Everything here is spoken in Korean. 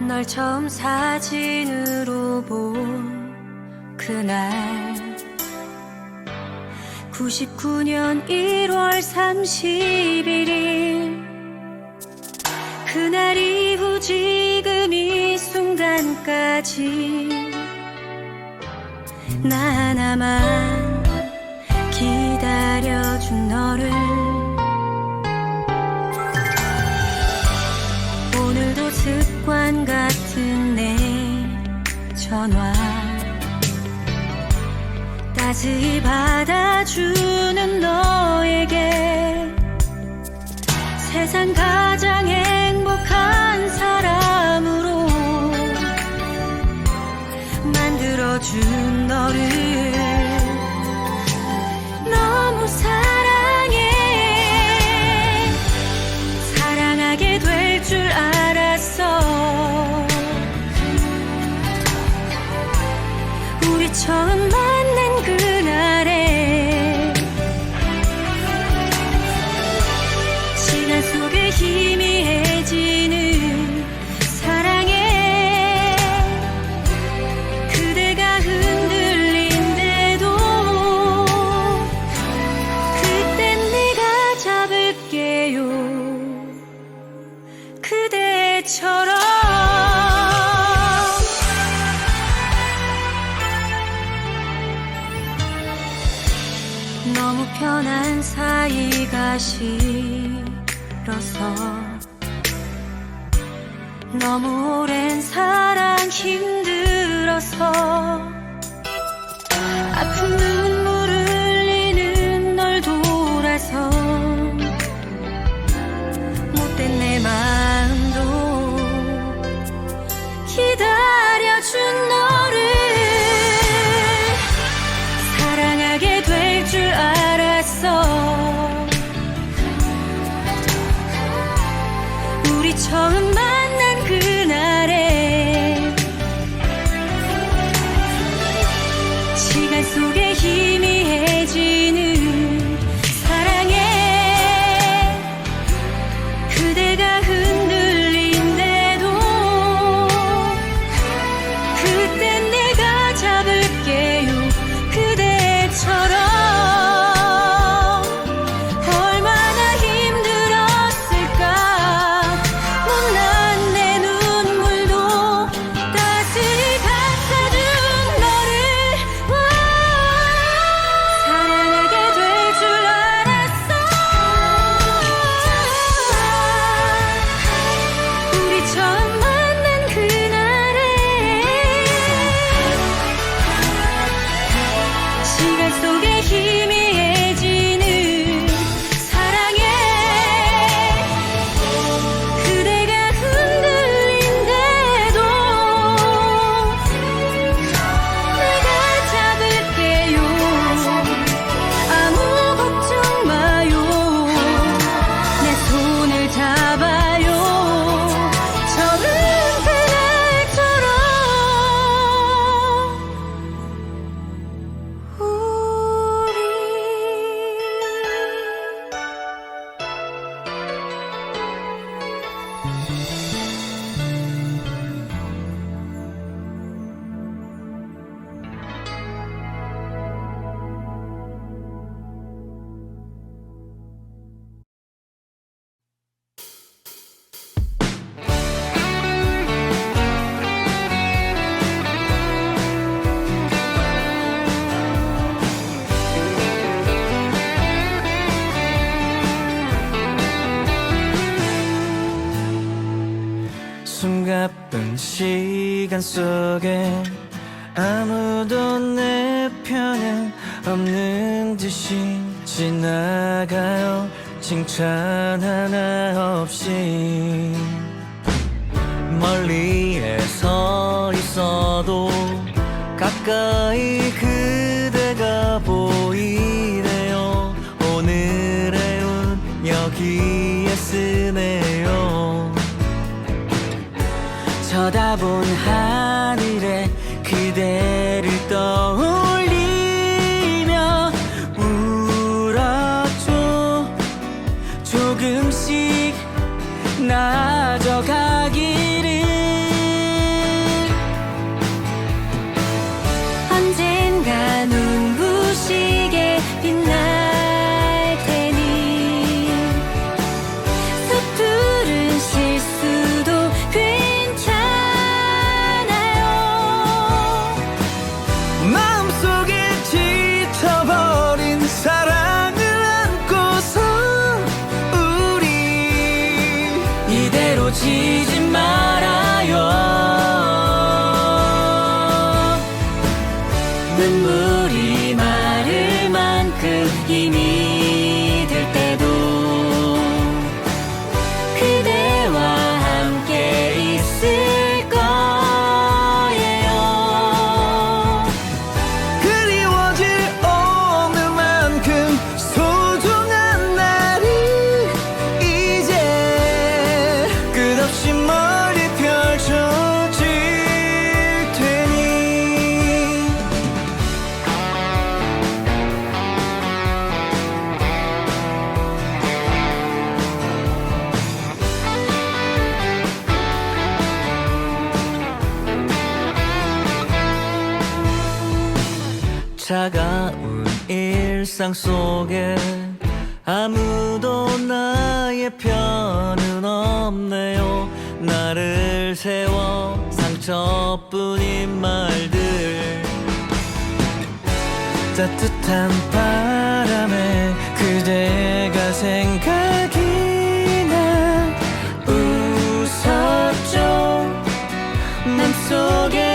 널 처음 사진으로 본 그날. 99년 1월 31일. 그날 이후 지금 이 순간까지 나 하나만 기다려준 너를 전화. 따스히 받아주는 너 싫어서 너무 오랜 사랑 힘들어서 아픈 눈물 흘리는 널 돌아서 못된 내 마음도 기다려준 너 시간 속에 아무도 내 편은 없는 듯이 지나가요. 칭찬 하나 없이. 멀리에 서 있어도 가까이 그대가 보이네요. 오늘의 운 여기에 쓰네요 쳐다본 하늘에 그대를 떠올리며 울었죠. 조금씩 나아져가기를 Jesus. 일상 속에 아무도 나의 편은 없네요. 나를 세워 상처뿐인 말들. 따뜻한 바람에 그대가 생각이 나 웃었죠. 맘속에